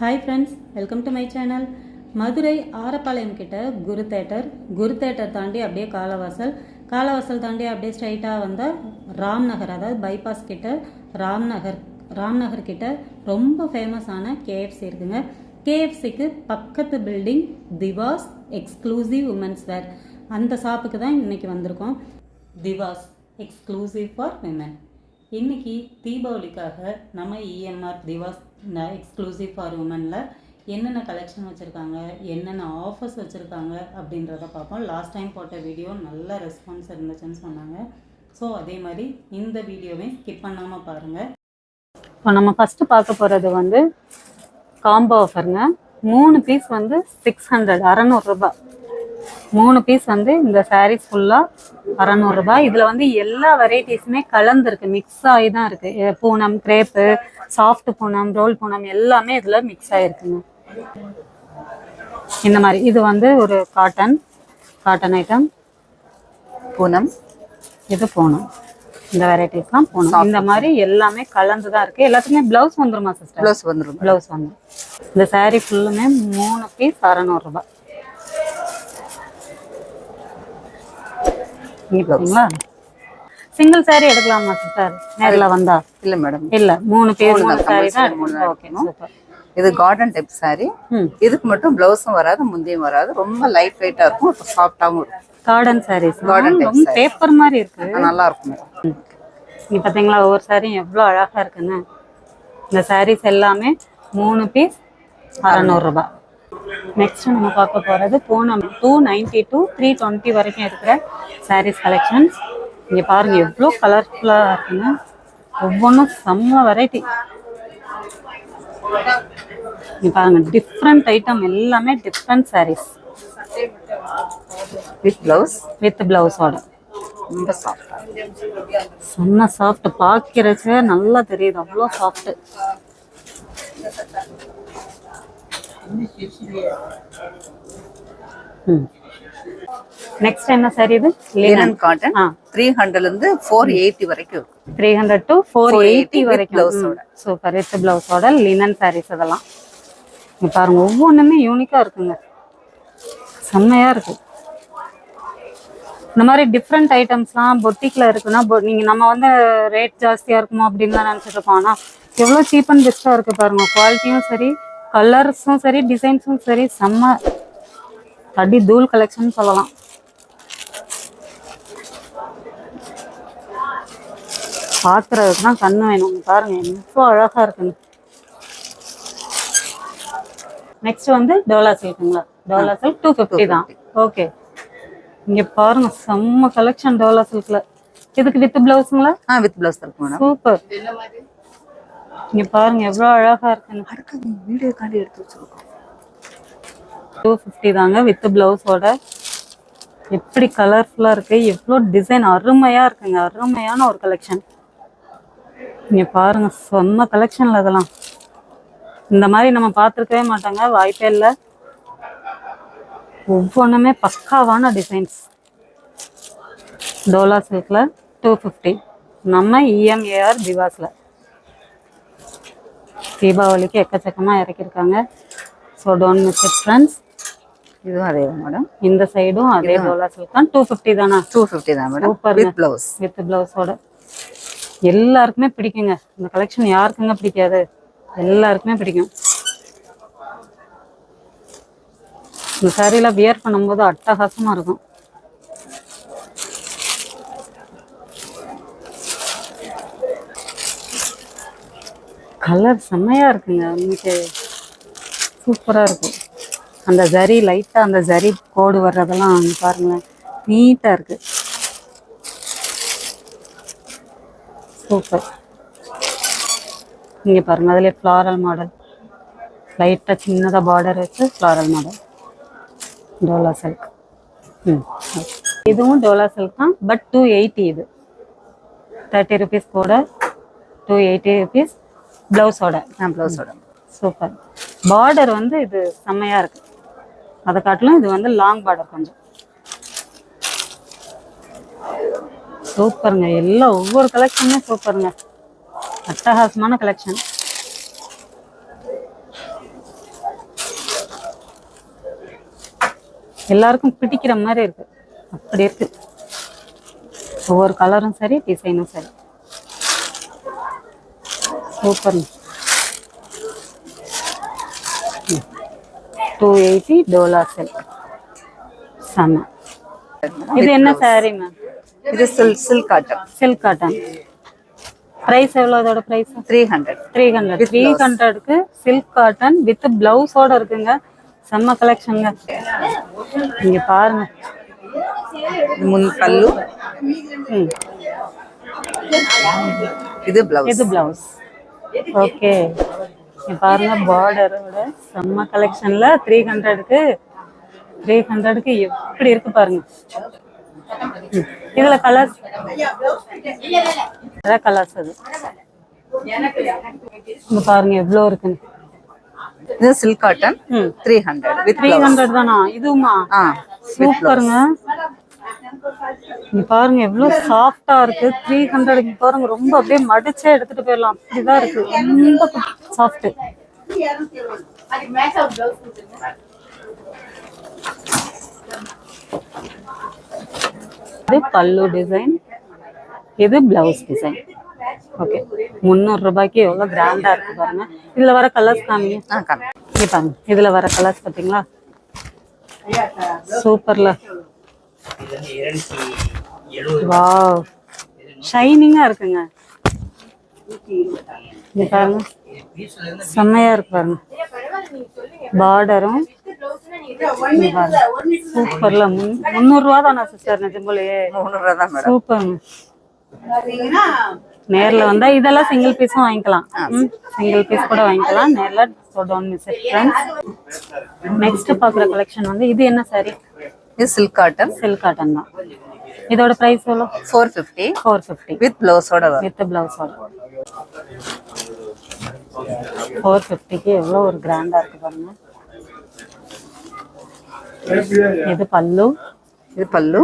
Hi friends welcome to my channel Madurai Arappalayam கிட்ட Guru theatre. குரு theatre தாண்டி அப்படியே காலவாசல். காலவாசல் தாண்டி அப்படியே ஸ்ட்ரைட்டாக வந்தால் ராம்நகர் அதாவது பைபாஸ் கிட்ட ராம்நகர். ராம்நகர் கிட்ட ரொம்ப ஃபேமஸான கேஎஃப்சி இருக்குங்க. கேஎஃப்சிக்கு பக்கத்து building Divas exclusive women's wear அந்த ஷாப்புக்கு தான் இன்றைக்கி வந்திருக்கோம். திவாஸ் எக்ஸ்க்ளூசிவ் ஃபார் விமன் இன்னைக்கு தீபாவளிக்காக நம்ம இஎம்ஆர் திவாஸ் எக்ஸ்க்ளூசிவ் ஃபார் உமனில் என்னென்ன கலெக்ஷன் வச்சுருக்காங்க என்னென்ன ஆஃபர்ஸ் வச்சுருக்காங்க அப்படின்றத பார்ப்போம். லாஸ்ட் டைம் போட்ட வீடியோ நல்ல ரெஸ்பான்ஸ் இருந்துச்சுன்னு சொன்னாங்க. ஸோ அதே மாதிரி இந்த வீடியோவை ஸ்கிப் பண்ணாமல் பாருங்கள் இப்போ நம்ம ஃபஸ்ட்டு பார்க்க போகிறது வந்து காம்போ ஆஃபருங்க மூணு பீஸ் வந்து சிக்ஸ் ஹண்ட்ரட் அறநூறுரூபா மூணு பீஸ் வந்து இந்த சாரீஸ் ஃபுல்லாக அறநூறுபா இதில் வந்து எல்லா வெரைட்டிஸுமே கலந்துருக்கு. மிக்ஸ் ஆகி தான் இருக்குது Poonam crape soft Poonam roll Poonam எல்லாமே இதில் மிக்ஸ் ஆகிருக்குங்க இந்த மாதிரி. இது வந்து ஒரு காட்டன் காட்டன் ஐட்டம் பூனம். இது பூனம். இந்த வெரைட்டிஸ்லாம் பூனம். இந்த மாதிரி எல்லாமே கலந்து தான் இருக்குது எல்லாத்துக்குமே ப்ளவுஸ் வந்துருமா சிஸ்டர் ப்ளவுஸ் வந்துடும் ப்ளவுஸ் வந்து இந்த saree ஃபுல்லுமே மூணு பீஸ் அறநூறுபா பாத்தீங்களா? சிங்கிள் saree எடுக்கலாமா சிஸ்டர் நேர்ல வந்தா? இல்ல மேடம் இல்ல மூணு பேர் மூணு saree தான் ஓகே சூப்பர் இது கார்டன் டைப் ம். இதுக்கு மட்டும் பிளவுஸும் வராது முந்தையும் வராது. ரொம்ப லைட் வெயிட்டா இருக்கும் சாஃப்டாகவும் இருக்கும். கார்டன் சாரீஸ் type ரொம்ப பேப்பர் மாதிரி இருக்கு. நல்லா இருக்கும் இங்க பாத்தீங்களா ஒவ்வொரு சாரியும் எவ்வளவு அழகா இருக்குன்னு. இந்த sarees எல்லாமே மூணு பீஸ் அறநூறுபா நெக்ஸ்ட் நம்ம பார்க்க போறது Poonam two ninety to three twenty வரைக்கும் இருக்கிற sarees கலெக்ஷன்ஸ் இங்க பாருங்க எவ்வளோ கலர்ஃபுல்லா இருக்குங்க. ஒவ்வொன்றும் செம்ம வெரைட்டி இங்க பாருங்க டிஃப்ரெண்ட் ஐட்டம் எல்லாமே different sarees. With blouse with பிளவுஸோட ரொம்ப சாஃப்டா செம்ம சாஃப்ட் பார்க்கிறச்ச நல்லா தெரியுது. அவ்வளோ சாஃப்ட் நெக்ஸ்ட் என்ன சார் இது? லினன் காட்டன் த்ரீ ஹண்ட்ரட்ல இருந்து ஃபோர் எயிட்டி வரைக்கும் three hundred to four eighty வரைக்கும். ஓட. சூப்பர் வித் பிளவுஸோட லினன் சாரீஸ் இதெல்லாம். இங்க பாருங்க ஒவ்வொன்றுமே யூனிக்கா இருக்குங்க. செம்மையா இருக்கு. இந்த மாதிரி டிஃப்ரெண்ட் ஐட்டம்ஸ்லாம் பொட்டிக்ல இருக்குன்னா பொ- நீங்க நம்ம வந்து ரேட் ஜாஸ்தியா இருக்குமோ அப்படின்னு தான் நினைச்சிட்டு இருக்கோம். ஆனா எவ்வளவு சீப் அண்ட் பெஸ்டா இருக்கு பாருங்க. குவாலிட்டியும் சரி கலர்ஸும் சரி டிசைன்ஸும் சரி செம்ம அடி தூள் கலெக்ஷன் சொல்லலாம். பார்க்கறதுக்கு தான் கண்ணு வேணும். பாருங்க எவ்வளோ அழகா இருக்குங்க. நெக்ஸ்ட் வந்து டோலா சில்க்குங்களா டோலா சில்க் டூ ஃபிஃப்டி தான். ஓகே இங்க பாருங்க செம்ம கலெக்ஷன் டோலா சில்க்ல இதுக்கு வித் பிளவுஸுங்களா ஆ வித் பிளவுஸ் இருக்கும் சூப்பர் இங்க பாருங்க எவ்வளோ அழகா இருக்குன்னு அடுத்து வீடியோ காண்டி எடுத்து வச்சிருக்கோம். டூ ஃபிஃப்டி தாங்க வித் பிளவுஸோட எப்படி கலர்ஃபுல்லாக இருக்கு எவ்வளோ டிசைன் அருமையா இருக்குங்க. அருமையான ஒரு கலெக்ஷன் இங்க பாருங்க செம்ம கலெக்ஷன்ல இதெல்லாம். இந்த மாதிரி நம்ம பார்த்துருக்கவே மாட்டோங்க வாய்ப்பே இல்லை. ஒவ்வொன்றுமே பக்காவான டிசைன்ஸ் டோலா சில்கில் டூ ஃபிஃப்டி நம்ம E இஎம்ஏஆர் திவாஸில் தீபாவளிக்கு எக்கச்சக்கமாக இறக்கியிருக்காங்க. So don't miss it friends இதுவும் அதே மேடம் இந்த சைடும் அதே டோலா சில்க் தான் டூ ஃபிஃப்டி தானா? டூ ஃபிஃப்டி தான் மேடம் சூப்பருங்க. வித் பிளவுஸ் வித் பிளவுஸோட எல்லாருக்குமே பிடிக்குங்க. இந்த கலெக்ஷன் யாருக்குங்க பிடிக்காது? எல்லாருக்குமே பிடிக்கும். இந்த சாரியில வியர் பண்ணும்போது அட்டகாசமா இருக்கும். கலர் செம்மையாக இருக்குங்க. இன்னைக்கு சூப்பராக இருக்கும். அந்த ஜரி லைட்டாக அந்த ஜரி கோடு வர்றதெல்லாம் பாருங்களேன். நீட்டாக இருக்கு. சூப்பர் இங்கே பாருங்க அதிலே ஃப்ளாரல் மாடல் லைட்டாக சின்னதாக பார்டர் வச்சு ஃப்ளாரல் மாடல் டோலா சில்க் ம் இதுவும் டோலா சில்க் தான் பட் டூ எயிட்டி இது. தேர்ட்டி ருபீஸ் கூட டூ எயிட்டி ருபீஸ் ப்ளவுஸோட. ஆ பிளவுஸோட. சூப்பர். பார்டர் வந்து இது செம்மையா இருக்கு. அதை காட்டிலும் இது வந்து லாங் பார்டர் கொஞ்சம். சூப்பருங்க. எல்லாம் ஒவ்வொரு கலெக்ஷனுமே சூப்பருங்க. அட்டகாசமான கலெக்ஷன் எல்லாருக்கும் பிடிக்கிற மாதிரி இருக்கு. அப்படி இருக்கு. ஒவ்வொரு கலரும் சரி டிசைனும் சரி. சூப்பர் டூ எயிட்டி டோலா செல் செம்ம இது என்ன சாரி மேம் இது silk silk cotton silk cotton price எவ்வளோ அதோட price three hundred three hundred three ஹண்ட்ரடுக்கு சில்க் காட்டன் வித் பிளவுஸோட இருக்குங்க. செம்ம கலெக்ஷனுங்க இங்க பாருங்க. முன் பல்லு. இது பிளவுஸ் இது பிளவுஸ் ஓகே பாருங்க பார்டரோட செம்ம கலெக்ஷன்ல த்ரீ ஹண்ட்ரடுக்கு த்ரீ ஹண்ட்ரடுக்கு எப்படி இருக்கு பாருங்க. இதுல கலர்ஸ் கலர்ஸ் அது. இங்க பாருங்க எவ்வளோ இருக்குன்னு. இது silk cotton three hundred three hundred தானா? இதுவுமா? ஆ சூப்பருங்க. இங்க பாருங்க எவ்வளவு சாஃப்டா இருக்கு. த்ரீ ஹண்ட்ரட் இங்க பாருங்க ரொம்ப அப்படியே மடிச்சே எடுத்துட்டு போயிடலாம். அப்படிதான் இருக்கு. ரொம்ப சாஃப்ட் இது பல்லு டிசைன் இது பிளவுஸ் டிசைன் ஓகே முந்நூறு ரூபாய்க்கு எவ்வளவு கிராண்டா இருக்கு பாருங்க. இதுல வர கலர்ஸ் காமிங்க. ஆ காமி இதுல வர கலர்ஸ் பாத்தீங்களா? சூப்பர்ல வாவ். ஷைனிங்கா இருக்குங்க. இங்க பாருங்க. செம்மையா இருக்கு பாருங்க. பார்டரும் சூப்பர்ல முந்நூறு ரூபா தானா சிஸ்டர் நிஜம்போலயே முந்நூறுவா தான் மேடம் சூப்பர்ங்க நேர்ல வந்தா இதெல்லாம் சிங்கிள் பீஸும் வாங்கிக்கலாம். சிங்கிள் பீஸ் கூட வாங்கிக்கலாம். நேர்ல டோன் மிஸ் ஃப்ரெண்ட்ஸ் நெக்ஸ்ட் பாக்குற கலெக்ஷன் வந்து இது என்ன சாரி இது சில்க் காட்டன் சில்க் காட்டன் தான் இதோட பிரைஸ் எவ்வளோ four fifty four fifty with பிளவுஸோட வரும் வித் பிளவுஸோட ஃபோர் ஃபிஃப்டிக்கு எவ்வளோ ஒரு கிராண்டா இருக்கு பாருங்க இது பல்லு இது பல்லு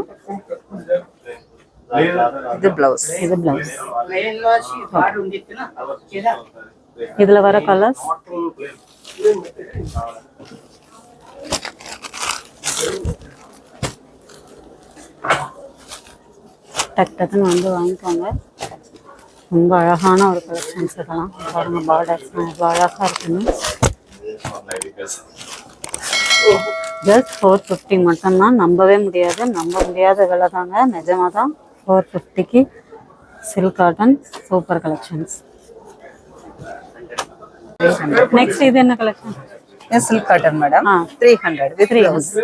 இது பிளவுஸ் இது பிளவுஸ் இதுல வர கலர்ஸ் டக் டக்குன்னு வந்து வாங்கிக்கோங்க. ரொம்ப அழகான ஒரு கலெக்ஷன்ஸ் இதெல்லாம். பாருங்க பார்டர்ஸ் எவ்வளோ அழகா இருக்குன்னு. ஜஸ்ட் ஃபோர் ஃபிஃப்டி மட்டும்தான். நம்பவே முடியாது. நம்ப முடியாத விலை தாங்க. நிஜமாக தான். ஃபோர் ஃபிஃப்டிக்கு silk cotton super collections next இது என்ன collection silk cotton madam. Three hundred with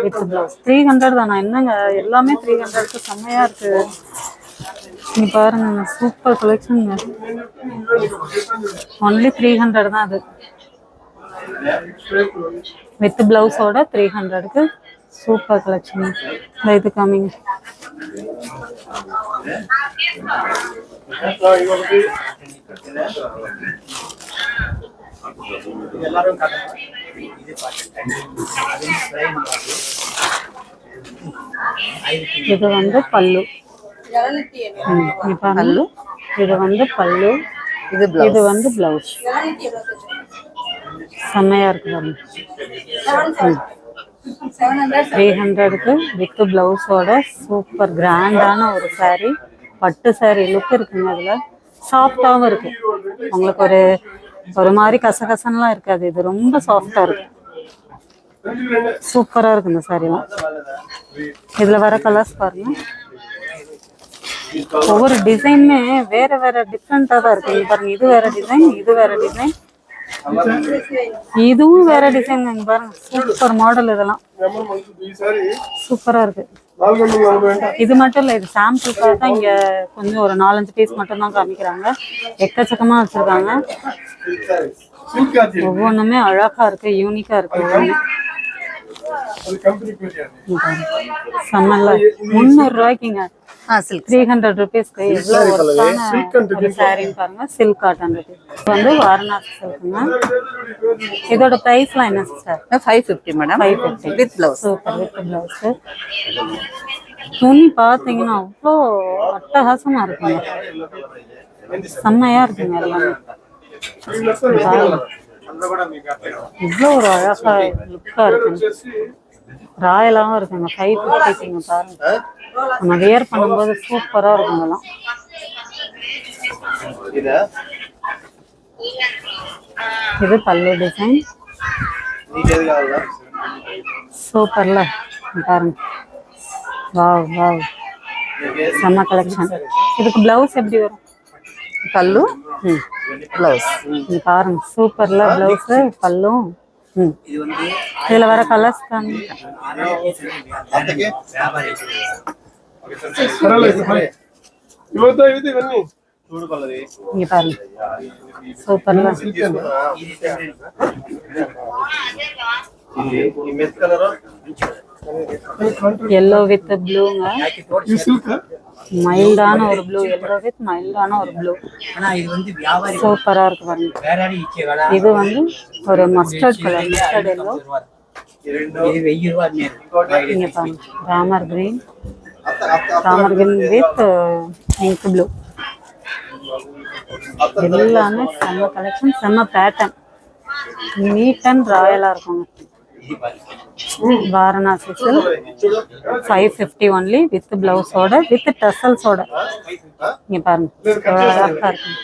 with blouse three hundred தானா? என்னங்க? எல்லாமே த்ரீ ஹண்ட்ரட்க்கு செம்மையா இருக்கு. நீ பாருங்க super collection only three hundred தான் அது. வித் பிளவுஸோட த்ரீ ஹண்ட்ரடுக்கு சூப்பர் கலெக்ஷன் இது காமிங்க இது வந்து பல்லு. பல்லு. இது வந்து பல்லு. இது இது வந்து பிளவுஸ் செம்மையா இருக்கு பாருங்க. த்ரீ ஹண்ட்ரடுக்கு வித் பிளவுஸோட சூப்பர் கிராண்டான ஒரு saree. பட்டு saree லுக் இருக்குங்க அதுல. சாஃப்டாகவும் இருக்கு. உங்களுக்கு ஒரு ஒரு மாதிரி கசகசன்லாம் இருக்காது. இது ரொம்ப சாஃப்டா இருக்கு. சூப்பரா இருக்கு இந்த சாரிலாம் இதுல வர கலர்ஸ் பாருங்க. ஒவ்வொரு டிசைனுமே வேற வேற டிஃப்ரெண்டா தான் இருக்கு. பாருங்க இது வேற டிசைன் இது வேற டிசைன் இதுவும் வேற டிசைன் பாருங்க சூப்பர் மாடல் இதெல்லாம். சூப்பரா இருக்கு. இது மட்டும் இல்ல இது சாம்பிளுக்காக தான் இங்க கொஞ்சம் ஒரு நாலஞ்சு பீஸ் மட்டும் தான் காமிக்கிறாங்க. எக்கச்சக்கமா வச்சிருக்காங்க. ஒவ்வொன்றுமே அழகா இருக்கு யூனிக்கா இருக்கு. ஒவ்வொன்றும் செம்மல்ல முந்நூறு ரூபாய்க்குங்க. த்ரீ ஹண்ட்ரட் ருபீஸ்க்கு எவ்வளோ சாரின்னு பாருங்க. சில்க் காட்டன் வந்து வாரணாசி சில்க்குங்க இதோட ப்ரைஸ்லாம் என்ன sister five fifty madam five fifty with blouse super with blouse துணி பார்த்தீங்கன்னா அவ்வளோ அட்டகாசமா இருக்குங்க. செம்மையா இருக்குங்க எல்லாமே. இவ்வளோ ஒரு அழகா லுக்கா இருக்குங்க. ராயலாவும் இருக்குங்க. ஃபைவ் ஃபிஃப்டிங்க பாருங்க. நம்ம வியர் பண்ணும்போது சூப்பரா இருக்கும் இதெல்லாம். இதா? இது பல்லு டிசைன் நீங்க எதுக்கு ஆகுதா சூப்பர்ல பாருங்க. வாவ் வாவ் செம்ம கலெக்ஷன் இதுக்கு பிளவுஸ் எப்படி வரும்? பல்லு? ம். பிளவுஸ் இங்க பாருங்க. சூப்பர்ல பிளவுஸ் பல்லும். ம். இதுல வர கலர்ஸ் தான். ఇవ్వద్దా ఇది ఇవన్నీ ఈ పర్లు సూపర్ ఎల్లో విత్ బ్లూ மைல்டான ஒரு ப்ளூ எல்லோ வித் மைல்டான ஒரு ப்ளூ சூப்பராக இருக்கு பாருங்க இது வந்து ஒரு மஸ்டர்ட் கலர் மஸ்டர்ட் எல்லோ இங்கே பாருங்க ராமர் கிரீன் అత్త అత్త Ramar green with pink blue எல்லாமே செம்ம கலெக்ஷன் செம்ம பேட்டர்ன் நீட் அண்ட் ராயலா இருக்குங்க வாரணாசி சில்க் చూడు ஃபைவ் ஃபிஃப்டி ஒன்லி வித் பிளவுஸோட வித் டசல்ஸோட இங்க பாருங்க எவ்வளவு அழகா இருக்கும்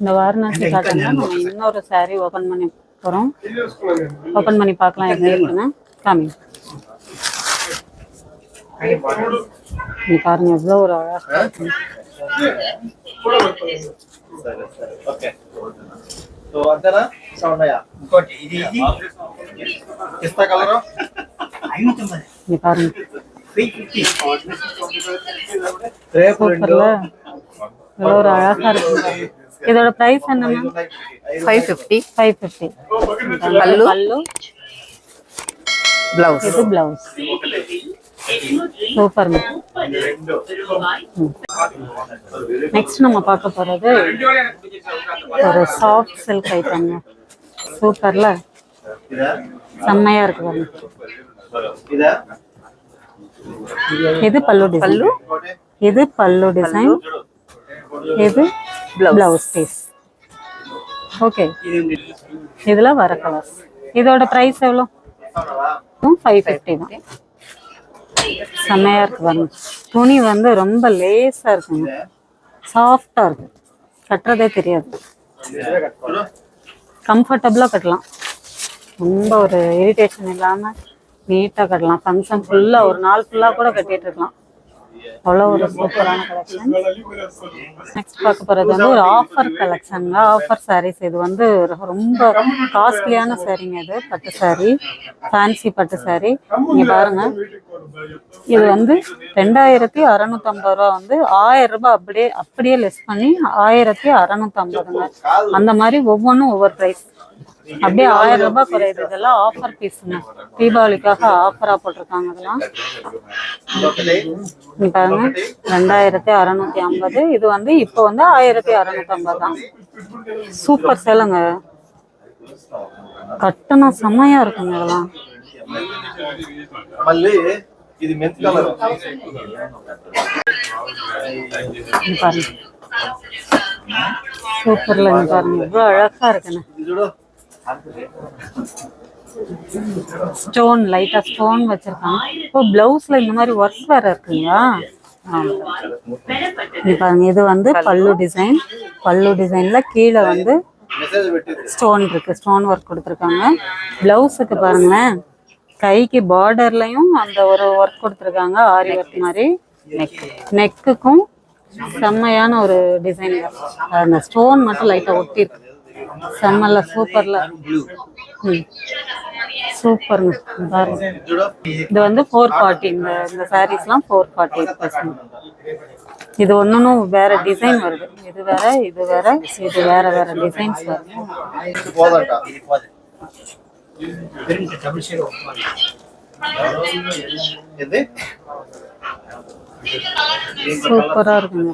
இந்த வாரணாசி காட்டன்ல நம்ம இன்னொரு saree ஓபன் பண்ணி போறோம் ஓபன் பண்ணி பார்க்கலாம் எப்படி இருக்குன்னு காமி இங்க பாருங்க எவ்வளவு ஒரு அழகா இருக்கு సరే సరే ఓకే సో అంతేనా ఇంకా ఉన్నాయా ఇంకోటి ఇది ఇది ఇస్తా కలరు ఐనూతొంభై இங்க பாருங்க త్రీ ఫిఫ్టీ రేపు రెండు சூப்பர்ல எவ்வளவு ஒரு அழகா இருக்கு இதோட பிரைஸ் என்ன ma'am five fifty five fifty pallu pallu blouse இது பிளவுஸ் சூப்பர் நெக்ஸ்ட் நம்ம பார்க்க போகிறது ஒரு சாஃப்ட் சில்க் ஐட்டம்ங்க சூப்பர்ல. செம்மையா இருக்கு எது பல்லு பல்லு? எது பல்லு டிசைன் எது பிளவுஸ் பீஸ் ஓகே இதில் வர கலர்ஸ் இதோட ப்ரைஸ் எவ்வளோ? ஃபைவ் ஃபிஃப்டி தான். செம்மையாக இருக்குது பாருங்க. துணி வந்து ரொம்ப லேஸாக இருக்குங்க. சாஃப்டாக இருக்கு. கட்டுறதே தெரியாது. கம்ஃபர்டபுளாக கட்டலாம். ரொம்ப ஒரு இரிட்டேஷன் இல்லாமல் நீட்டாக கட்டலாம். ஃபங்க்ஷன் ஃபுல்லாக ஒரு நாள் ஃபுல்லாக கூட கட்டிகிட்டு இருக்கலாம். அவ்வளோ ஒரு சூப்பரான கலெக்ஷன் நெக்ஸ்ட் பார்க்க போறது வந்து ஒரு ஆஃபர் கலெக்ஷனுங்க ஆஃபர் sarees. இது வந்து ரொம்ப காஸ்ட்லியான சாரீங்க இது. பட்டு saree. ஃபேன்சி பட்டு saree. இங்க பாருங்க. இது வந்து ரெண்டாயிரத்தி அறநூத்தம்பது ரூபா வந்து ஆயிரம் ரூபாய் அப்படியே அப்படியே லெஸ் பண்ணி ஆயிரத்தி அறநூத்தம்பதுங்க. அந்த மாதிரி ஒவ்வொன்றும் ஒவ்வொரு ப்ரைஸ் அப்படியே ஆயிரம் ரூபாய் குறையுது. இதெல்லாம் ஆஃபர் பீஸுங்க தீபாவளிக்காக ஆஃபராக போட்டிருக்காங்க இதெல்லாம் பாருங்க. ரெண்டாயிரத்தி அறநூத்தி ஐம்பது. இது வந்து இப்போ வந்து ஆயிரத்தி அறநூத்தி ஐம்பது தான். சூப்பர் சேலைங்க. கட்டணம் செமையா இருக்குங்க இதெல்லாம். பாருங்க. சூப்பர்ல பாருங்க. இவ்வளவு அழகா இருக்குன்னு. ஸ்டோன் லைட்டாக ஸ்டோன் வச்சுருக்காங்க. இப்போ ப்ளவுஸில் இந்த மாதிரி ஒர்க் வேற இருக்குங்களா? பாருங்க இது வந்து பல்லு டிசைன் பல்லு டிசைன்ல கீழே வந்து ஸ்டோன் இருக்கு. ஸ்டோன் ஒர்க் கொடுத்துருக்காங்க. ப்ளவுஸுக்கு பாருங்க கைக்கு பார்டர்லையும் அந்த ஒரு ஒர்க் கொடுத்துருக்காங்க. ஆரி ஒர்க் மாதிரி. நெக் நெக்குக்கும் செம்மையான ஒரு டிசைன் அந்த ஸ்டோன் மட்டும் லைட்டா ஒட்டி இருக்கு செம்மல்ல சூப்பர்ல. சூப்பருங்க. பாருங்க. இது வந்து ஃபோர் ஃபார்ட்டி இந்த இந்த சாரீஸ்லாம் ஃபோர் ஃபார்ட்டி ருபீஸ்ங்க இது ஒன்றும் வேற டிசைன் வருது. இது வேற இது வேற இது வேற வேற டிசைன்ஸ் வருது. சூப்பரா இருக்குங்க.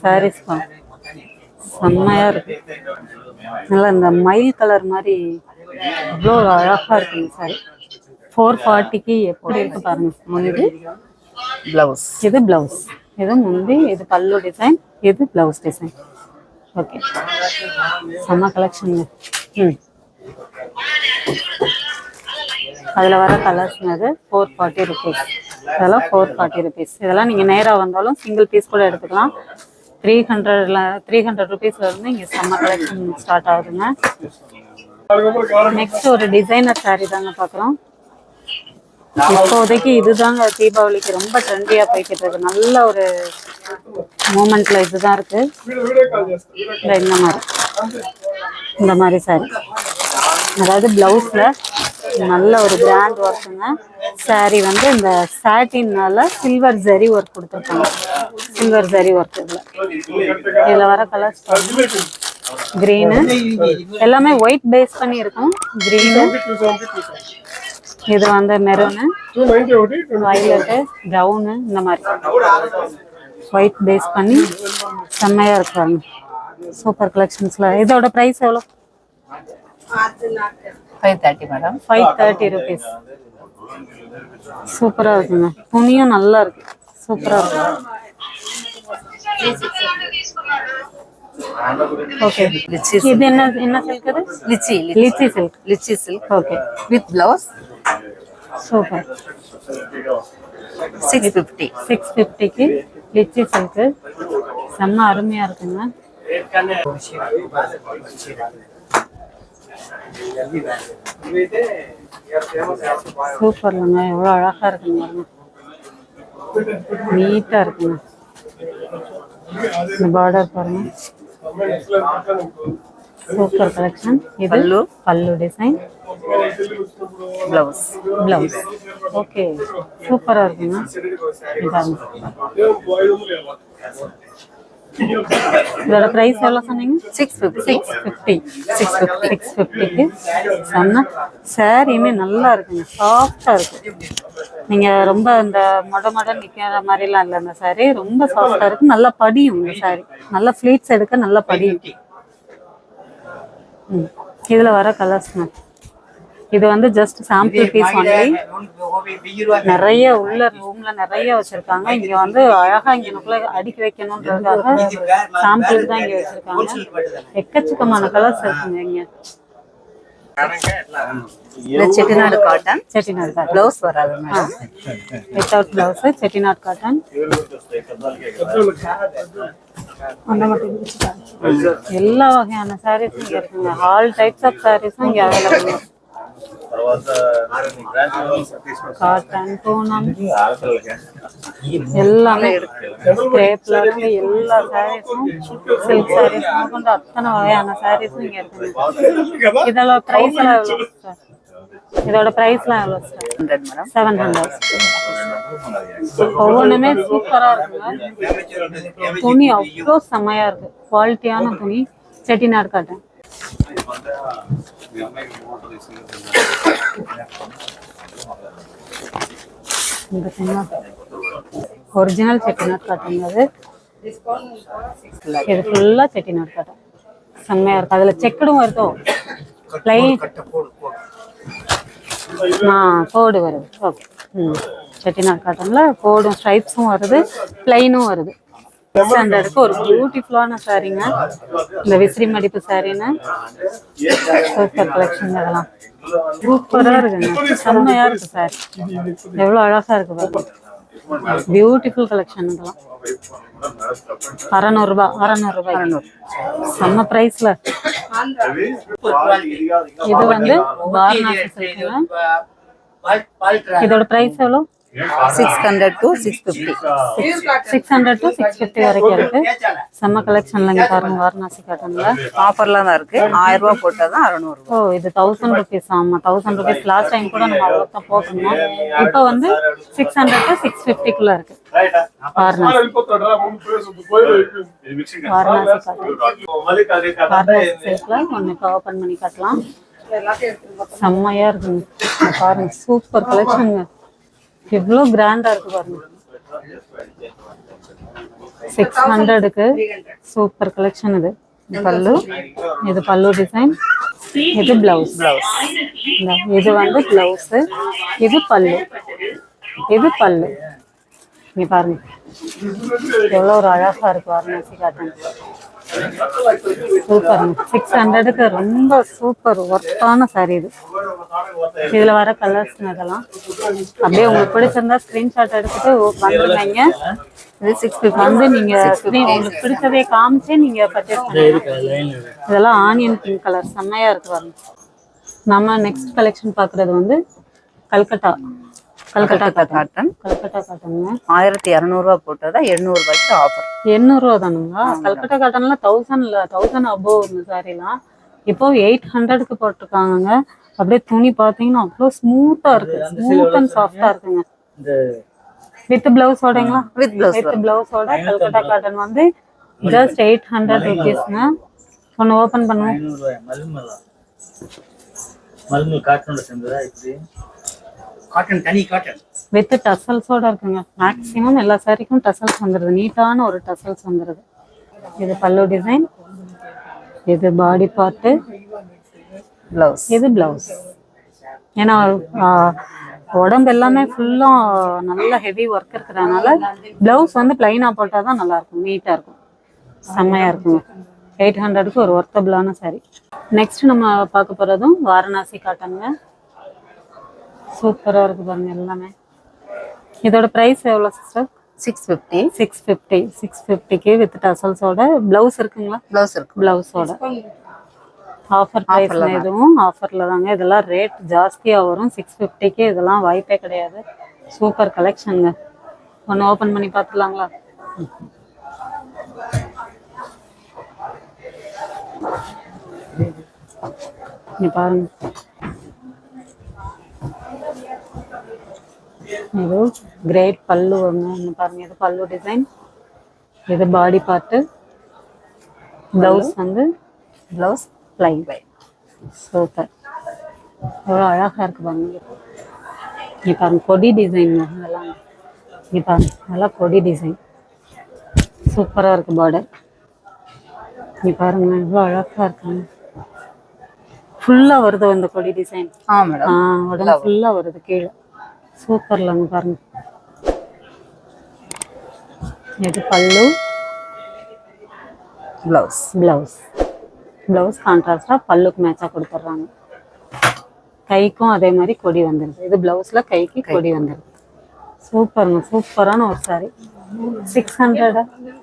சாரீஸ் செம்மையா இருக்கு. நல்லா இந்த மயில் கலர் மாதிரி அவ்வளோ அழகா இருக்குங்க சாரி ஃபோர் ஃபார்ட்டிக்கு எப்படி இருக்கு பாருங்க முந்தி பிளவுஸ் இது? பிளவுஸ் இது முந்தி இது பல்லு டிசைன் இது பிளவுஸ் டிசைன் ஓகே செம்ம கலெக்ஷன் ம். அதில் வர கலர்ஸ்ங்க அது ஃபோர் ஃபார்ட்டி ருபீஸ் இதெல்லாம் ஃபோர் ஃபார்ட்டி ருபீஸ் இதெல்லாம் நீங்கள் நேராக வந்தாலும் சிங்கிள் பீஸ் கூட எடுத்துக்கலாம். த்ரீ ஹண்ட்ரட்ல த்ரீ ஹண்ட்ரட் ருபீஸ்லேருந்து இங்கே சம்மர் கலெக்ஷன் ஸ்டார்ட் ஆகுதுங்க. நெக்ஸ்ட் ஒரு டிசைனர் சாரீ தாங்க பார்க்குறோம் இப்போதைக்கு இதுதாங்க தீபாவளிக்கு ரொம்ப ட்ரெண்டியாக போய்கிட்டு இருக்கு. நல்ல ஒரு மூமெண்ட்ல இதுதான் இருக்கு. இந்த இந்த மாதிரி இந்த மாதிரி சாரி அதாவது ப்ளவுஸில் நல்ல ஒரு பிராண்ட் ஒர்க்குங்க saree வந்து இந்த சாட்டின்னால சில்வர் ஜரி ஒர்க் கொடுத்துருக்காங்க. சில்வர் ஜரி ஒர்க் இதில். இதில் வர கலர்ஸ் கிரீனு எல்லாமே ஒயிட் பேஸ் பண்ணி இருக்கும். கிரீனு இது வந்து மெரூனு வயலட்டு ப்ரௌனு இந்த மாதிரி. ஒயிட் பேஸ் பண்ணி செம்மையாக இருக்காங்க சூப்பர் கலெக்ஷன்ஸில் இதோட ப்ரைஸ் எவ்வளோ five thirty madam five thirty rupees சூப்பரா இருக்குங்க துணியும் நல்லா இருக்கு சூப்பரா இருக்கு ஓகே லிச்சி இது என்ன என்ன சில்க் இது litchi litchi silk litchi silk okay with blouse super six fifty six ஃபிஃப்டிக்கு லிச்சி சில்க்கு செம்ம அருமையா இருக்குங்க. சூப்பர்லங்க எவ்வளோ அழகா இருக்குங்க நீட்டா இருக்குங்க இந்த பார்டர் பாருங்க சூப்பர் கலெக்ஷன் இது பல்லு. பல்லு டிசைன் பிளவுஸ் பிளவுஸ் ஓகே சூப்பரா இருக்குங்க இதாங்க இதோட பிரைஸ் எவ்வளோ சொன்னீங்க six fifty six fifty six fifty six ஃபிஃப்டிக்கு செம்ம சாரியுமே நல்லா இருக்குங்க சாஃப்டாக இருக்கு நீங்கள் ரொம்ப இந்த மொட மொட நிற்கிற மாதிரிலாம் இல்லை இந்த சாரி ரொம்ப சாஃப்டாக இருக்கு. நல்லா படியும் இந்த சாரி நல்லா ஃப்ளீட்ஸ் எடுக்க நல்லா படியும். ம். இதில் வர கலர்ஸ் இது வந்து ஜஸ்ட் சாம்பிள் பீஸ் ஒன்லி நிறைய உள்ள ரூம்ல நிறைய வச்சிருக்காங்க. இங்க வந்து அழகா இங்கனுக்குள்ள அடுக்கி வைக்கணும்ன்றதுக்காக சாம்பிளுக்கு தான் இங்க வச்சிருக்காங்க. எக்கச்சக்கமான கலர்ஸ் இருக்குங்க இங்க. Chettinad cotton Chettinad cotton blouse வராது madam. Without blouse Chettinad cotton. எல்லா வகையான சாரீஸும் இங்க இருக்குங்க. ஆல் டைப்ஸ் ஆஃப் சாரீஸும் இங்க அவைலபிள் తర్వాత காட்டன் பூனம் எல்லாமே கிரேப்ல இருந்து எல்லா சாரீஸும் சில்க் சாரீஸ் கொண்டு அத்தனை வகையான சாரீஸும் இங்க இருக்குங்க இதோட பிரைஸ் எல்லாம் எவ்வளவு சார் இதோட பிரைஸ்லாம் எவ்வளவு sir hundred madam seven hundred ஒவ்வொன்றுமே சூப்பரா இருக்குங்க துணி அவ்வளோ செம்மையா இருக்கு குவாலிட்டியான துணி செட்டிநாடு காட்டன் இந்த ஒரிஜினல் செட்டிநாட் காட்டன் அது இது ஃபுல்லாக செட்டிநாட் காட்டன் செம்மையாக இருக்கும். அதில் செக்கடும் வருதோ? ப்ளைன் ஆ கோடு வருது. ஓகே ம். செட்டிநாட் காட்டன்ல கோடும் ஸ்ட்ரைப்ஸும் வருது ப்ளைனும் வருது. சிக்ஸ் ஹண்ட்ரடுக்கு ஒரு பியூட்டிஃபுல்லான சாரீங்க இந்த விசிறி மடிப்பு சாரீன்னு சூப்பர் கலெக்ஷன் இதெல்லாம் சூப்பரா இருக்குங்க. செம்மையா இருக்கு சார் எவ்வளவு அழகா இருக்கு பாருங்க. பியூட்டிஃபுல் கலெக்ஷன் இதெல்லாம். அறநூறுபா அறநூறுபா செம்ம பிரைஸ்ல இது வந்து இதோட பிரைஸ் எவ்வளோ? Six hundred to six fifty six hundred to six fifty வரைக்கும் இருக்கு. செம்ம கலெக்ஷன்ல இங்க பாருங்க வாரணாசி காட்டன்ல. ஆஃபர்லாம் தான் இருக்கு. ஆயிரம் ரூபாய் போட்டால் தான் அறநூறுபா ஓ இது தௌசண்ட் ருபீஸ் ஆமா தௌசண்ட் ருபீஸ் லாஸ்ட் டைம் கூட நம்ம அவ்வளோ தான் போட்டிருந்தோம். இப்போ வந்து சிக்ஸ் ஹண்ட்ரட் டு சிக்ஸ் ஃபிஃப்டிக்குள்ள இருக்கு. வாரணாசி. வாரணாசி காட்டன் ஒன்று இப்போ ஓப்பன் பண்ணி காட்டலாம். செம்மையா இருக்குங்க. பாருங்க சூப்பர் கலெக்ஷனுங்க எவ்வளோ கிராண்டா இருக்கு பாருங்க. சிக்ஸ் ஹண்ட்ரடுக்கு சூப்பர் கலெக்ஷன் இது. பல்லு இது பல்லு டிசைன் இது பிளவுஸ் பிளவுஸ் இது வந்து பிளவுஸ் இது பல்லு இது பல்லு. நீ பாருங்க. எவ்வளோ ஒரு அழகா இருக்கு வாரணாசி காட்டன் சூப்பர் சிக்ஸ் ஹண்ட்ரடுக்கு ரொம்ப சூப்பர் ஒர்த்தான சாரி இது. இதுல வர கலர்ஸ் இதெல்லாம். அப்படியே உங்களுக்கு பிடிச்சிருந்தா ஸ்கிரீன்ஷாட் எடுத்துட்டு வந்துருங்க. இது சிக்ஸ் ஃபிஃப்டி வந்து நீங்க screen- உங்களுக்கு பிடிச்சதே காமிச்சே நீங்க பர்ச்சேஸ் பண்ணுங்க. இதெல்லாம் ஆனியன் பிங்க் கலர் செம்மையா இருக்கு பாருங்க. நம்ம நெக்ஸ்ட் கலெக்ஷன் பாக்குறது வந்து கல்கட்டா. கல்கட்டா காட்டன் காட்டன் கல்கட்டா காட்டனுங்க ஆயிரத்தி இரநூறுவா போட்டதா எண்ணூறு ரூபாய்க்கு ஆஃபர் எண்ணூறுவா தானுங்களா கல்கட்டா காட்டன்ல தௌசண்ட்ல தௌசண்ட் அபோவ் இந்த சாரிலாம் இப்போ எயிட் ஹண்ட்ரடுக்கு போட்டிருக்காங்கங்க. அப்படியே துணி பார்த்தீங்கன்னா அவ்வளோ ஸ்மூத்தா இருக்கு. ஸ்மூத் அண்ட் சாஃப்டா இருக்குங்க. வித் பிளவுஸோடங்களா வித் பிளவுஸ் வித் பிளவுஸோட கல்கட்டா காட்டன் வந்து ஜஸ்ட் எயிட் ஹண்ட்ரட் ருபீஸ்ங்க ஒன்று ஓப்பன் பண்ணுவோம் மல்மலா. மல்மல் காட்டனோட சேர்ந்ததா இப்படி? காட்டன் தனி காட்டன் வித் டசல்ஸோட இருக்குங்க. மேக்ஸிமம் எல்லா சாரிக்கும் டசல்ஸ் வந்துடுது நீட்டான ஒரு டசல்ஸ் வந்துடுது இது பல்லு டிசைன் இது பாடி பார்ட்டு பிளவுஸ் இது பிளவுஸ் ஏன்னா உடம்பு எல்லாமே ஃபுல்லாக நல்ல ஹெவி ஒர்க் இருக்கிறதுனால பிளவுஸ் வந்து பிளைனாக போட்டால் தான் நல்லா இருக்கும். நீட்டாக இருக்கும் செம்மையாக இருக்குங்க எயிட் ஹண்ட்ரடுக்கு ஒரு ஒர்த்தபிளான saree. நெக்ஸ்ட் நம்ம பார்க்க போகிறதும் வாரணாசி காட்டனுங்க சூப்பராக இருக்கு பாருங்க எல்லாமே. இதோட ப்ரைஸ் எவ்வளோ sister six fifty six fifty six ஃபிஃப்டிக்கு வித் டசல்ஸோட ப்ளவுஸ் இருக்குங்களா? பிளவுஸ் இருக்கு. பிளவுஸோட ஆஃபர் ப்ரைஸ் எதுவும் ஆஃபர்ல தாங்க. இதெல்லாம் ரேட் ஜாஸ்தியா வரும். சிக்ஸ் ஃபிஃப்டிக்கு இதெல்லாம் வாய்ப்பே கிடையாது. சூப்பர் கலெக்ஷனுங்க ஒன்று ஓப்பன் பண்ணி பார்த்துலாங்களா நீ பாருங்க. இது கிரேட் பல்லு ஒன்று இங்க பாருங்க. இது பல்லு டிசைன் இது பாடி பார்ட்டு ப்ளவுஸ் வந்து பிளவுஸ் ப்ளைன் சூப்பர் எவ்வளோ அழகாக இருக்கு பாருங்க. இங்கே பாருங்க கொடி டிசைன் அதெல்லாம் இங்கே பாருங்க அதெல்லாம் கொடி டிசைன் சூப்பராக இருக்கு பார்டர் இங்கே பாருங்க எவ்வளோ அழகாக இருக்குங்க ஃபுல்லாக வருது அந்த கொடி டிசைன் ஆ ஆ மேடம் உடம்பு ஃபுல்லாக வருது கீழே. சூப்பர்லங்க பாருங்க. இது பல்லு. பிளவுஸ் ப்ளவுஸ் ப்ளவுஸ் கான்ட்ராஸ்டாக பல்லுக்கு மேட்சாக கொடுத்துட்றாங்க. கைக்கும் அதே மாதிரி கொடி வந்துடுது இது ப்ளவுஸில் கைக்கு கொடி வந்துடுது சூப்பருங்க சூப்பரான ஒரு sorry six ஹண்ட்ரடா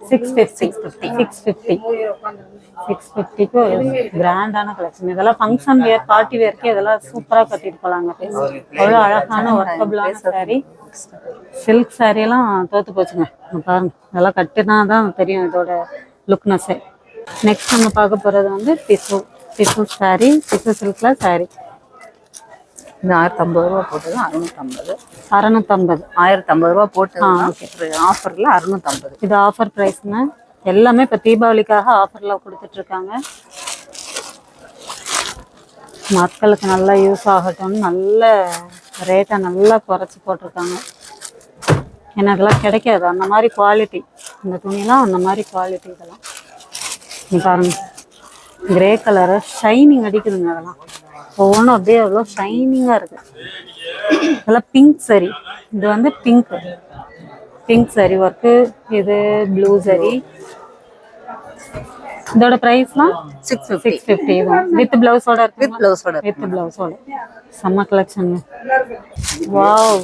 six fifty six fifty six ஃபிஃப்டிக்கு கிராண்டான கலெக்ஷன் இதெல்லாம் ஃபங்க்ஷன் வேர் பார்ட்டி வேர்க்கு இதெல்லாம் சூப்பராக கட்டிட்டு போகலாங்க அவ்வளோ அழகான ஒர்க்கபிளான சாரி சில்க் எல்லாம் தோத்து போச்சுங்க. பாருங்க. இதெல்லாம் கட்டினா தான் தெரியும் இதோட லுக்னஸ்ஸே நெக்ஸ்ட் நம்ம பார்க்க போறது வந்து டிசு டிசு saree டிசு சில்க்ல saree. இது ஆயிரத்தி ஐம்பது ரூபா போட்டது அறுநூத்தம்பது. அறநூத்தம்பது. ஆயிரத்தி ஐம்பது ரூபா போட்டது ஆ, ஆஃபர்ல அறுநூத்தம்பது. இது ஆஃபர் ப்ரைஸ்ங்க எல்லாமே இப்போ தீபாவளிக்காக ஆஃபர்ல கொடுத்துட்டு இருக்காங்க மக்களுக்கு நல்லா யூஸ் ஆகட்டும்னு நல்ல ரேட்டை நல்லா குறைச்சி போட்டிருக்காங்க. ஏன்னா கிடைக்காது. அந்த மாதிரி குவாலிட்டி இந்த துணிலாம் அந்த மாதிரி குவாலிட்டி இதெல்லாம். பாருங்க. கிரே கலரு ஷைனிங் அடிக்குதுங்க அதெல்லாம். ஒவ்வொன்றும் அப்படியே அவ்வளோ ஷைனிங்காக இருக்கு. இதெல்லாம் பிங்க் சரி இது வந்து பிங்க் பிங்க் சரி ஒர்க்கு இது ப்ளூ சரி இதோட ப்ரைஸ்லாம் சிக்ஸ் சிக்ஸ் ஃபிஃப்டி வித் பிளவுஸோட வித் இருக்கு பிளவுஸோட வித் பிளவுஸோட செம்ம கலெக்ஷன் வாவ்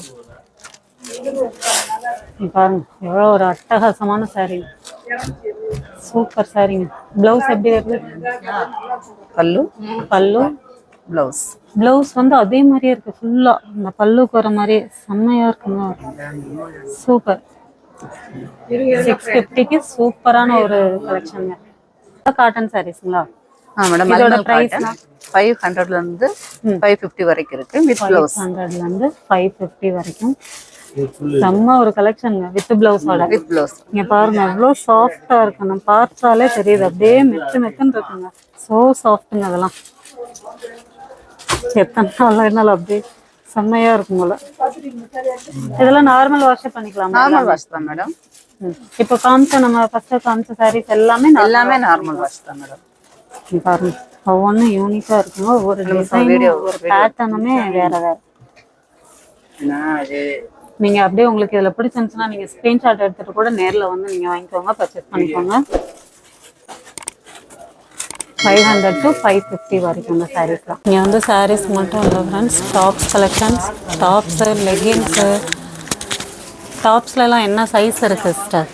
பாருங்க. எவ்வளோ ஒரு அட்டகாசமான saree. சூப்பர் சாரிங்க பிளவுஸ் எப்படி வருது பல்லு. பல்லு. பிளவுஸ் பிளவுஸ் வந்து அதே மாதிரியே இருக்கு ஃபுல்லா இந்த பல்லுக்கு வர மாதிரியே செம்மையா இருக்குங்க சூப்பர். சிக்ஸ் ஃபிஃப்டிக்கு சூப்பரான ஒரு கலெக்ஷனுங்க காட்டன் சாரீஸ்ங்களா ஆ மேடம் இதோட காட்டன் ஃபைவ் ஹண்ட்ரட்ல இருந்து ஃபைவ் ஃபிஃப்டி வரைக்கும் இருக்கு வித் பிளவுஸ் ஹண்ட்ரட்ல இருந்து ஃபைவ் ஃபிஃப்டி வரைக்கும். செம்ம ஒரு கலெக்ஷனுங்க வித் பிளவுஸோட வித் பிளவுஸ் இங்க பாருங்க எவ்வளோ சாஃப்டா இருக்கு. நம்ம பார்த்தாலே தெரியுது. அப்படியே மெத்து மெத்துன்னு இருக்குங்க. சோ சாஃப்ட்டுங்க அதெல்லாம். எத்தனை நாள் இருந்தாலும் அப்படியே செம்மையா இருக்கும் போல. இதெல்லாம் நார்மல் வாஷ் பண்ணிக்கலாம்? நார்மல் வாஷ் தான் மேடம் இப்போ காமிச்ச நம்ம ஃபர்ஸ்ட் காமிச்ச சாரீஸ் எல்லாமே எல்லாமே நார்மல் வாஷ் தான் மேடம் பாருங்க. ஒவ்வொன்றும் யூனிக்கா இருக்குங்க. ஒவ்வொரு டிசைனும் ஒரு பேட்டர்னுமே வேற வேற. நீங்கள் நீங்க அப்படியே உங்களுக்கு இதுல பிடிச்சிருந்துச்சுன்னா நீங்க ஸ்கிரீன்ஷாட் எடுத்துட்டு கூட நேர்ல வந்து நீங்க வாங்கிக்கோங்க பர்ச்சேஸ் பண்ணிக்கோங்க. Five hundred to five fifty வரைக்கும் இந்த சாரீஸ்லாம் இங்கே வந்து சாரீஸ் மட்டும் இல்லை friends tops collections tops leggings டாப்ஸ்லலாம் என்ன சைஸ் இருக்குது சிஸ்டர்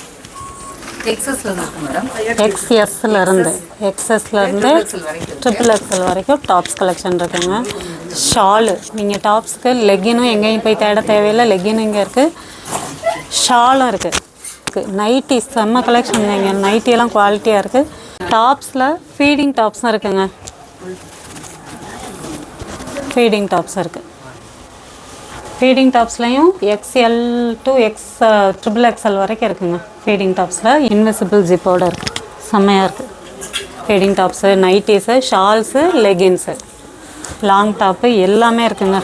எக்ஸஸ்ல இருக்கு மேடம் இருந்து. எக்ஸ்எஸ்ல இருந்து ட்ரிபிள் எக்ஸ்எல் வரைக்கும் டாப்ஸ் கலெக்ஷன் இருக்குங்க. ஷாலு நீங்கள் டாப்ஸ்க்கு லெக்கினும் எங்கேயும் போய் தேட தேவையில்லை. லெக்கினும் இங்கே இருக்குது ஷாலும் இருக்குது நைட்டி செம்ம கலெக்ஷன் இங்கே நைட்டியெல்லாம் குவாலிட்டியாக இருக்குது டாப்ஸில் ஃபீடிங் டாப்ஸும் இருக்குங்க. ஃபீடிங் டாப்ஸ் இருக்குது feeding டாப்ஸ்லையும் XL to X triple XL வரைக்கும் இருக்குங்க. ஃபீடிங் டாப்ஸில் இன்விசிபிள் ஜிப்போட இருக்குது செம்மையாக இருக்குது feeding tops nighties shawls leggings long top எல்லாமே இருக்குங்க.